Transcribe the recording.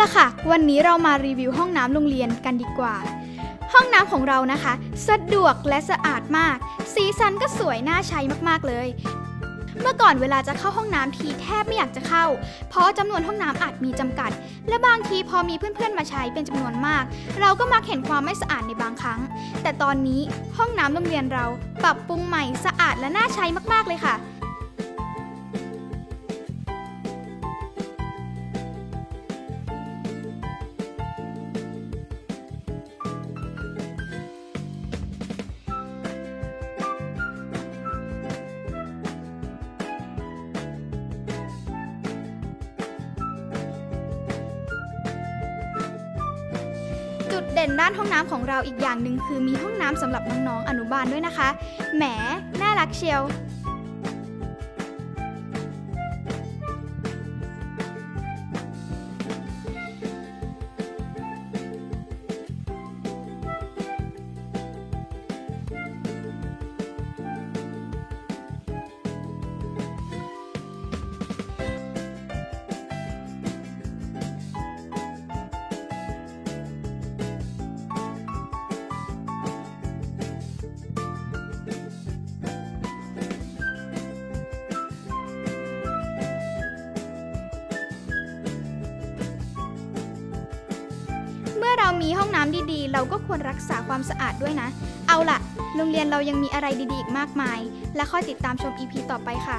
ละค่ะ วันนี้เรามารีวิวห้องน้ำโรงเรียนกันดีกว่า ห้องน้ำของเรานะคะ สะดวกและสะอาดมาก สีสันก็สวยน่าใช้มากๆเลย เมื่อก่อนเวลาจะเข้าห้องน้ำทีแทบไม่อยากจะเข้า เพราะจำนวนห้องน้ำอาจมีจำกัด และบางทีพอมีเพื่อนๆมาใช้เป็นจำนวนมาก เราก็มักเห็นความไม่สะอาดในบางครั้ง แต่ตอนนี้ห้องน้ำโรงเรียนเราปรับปรุงใหม่สะอาดและน่าใช้มากๆเลยค่ะ จุดเด่นด้านห้องน้ำของเราอีกอย่างหนึ่งคือมีห้องน้ำสำหรับน้องๆอนุบาลด้วยนะคะ แหม น่ารักเชียว มีห้องน้ำดีๆ เราก็ควรรักษาความสะอาดด้วยนะ เอาล่ะ โรงเรียนเรายังมีอะไรดีๆ อีกมากมาย และค่อยติดตามชม EP ต่อไปค่ะ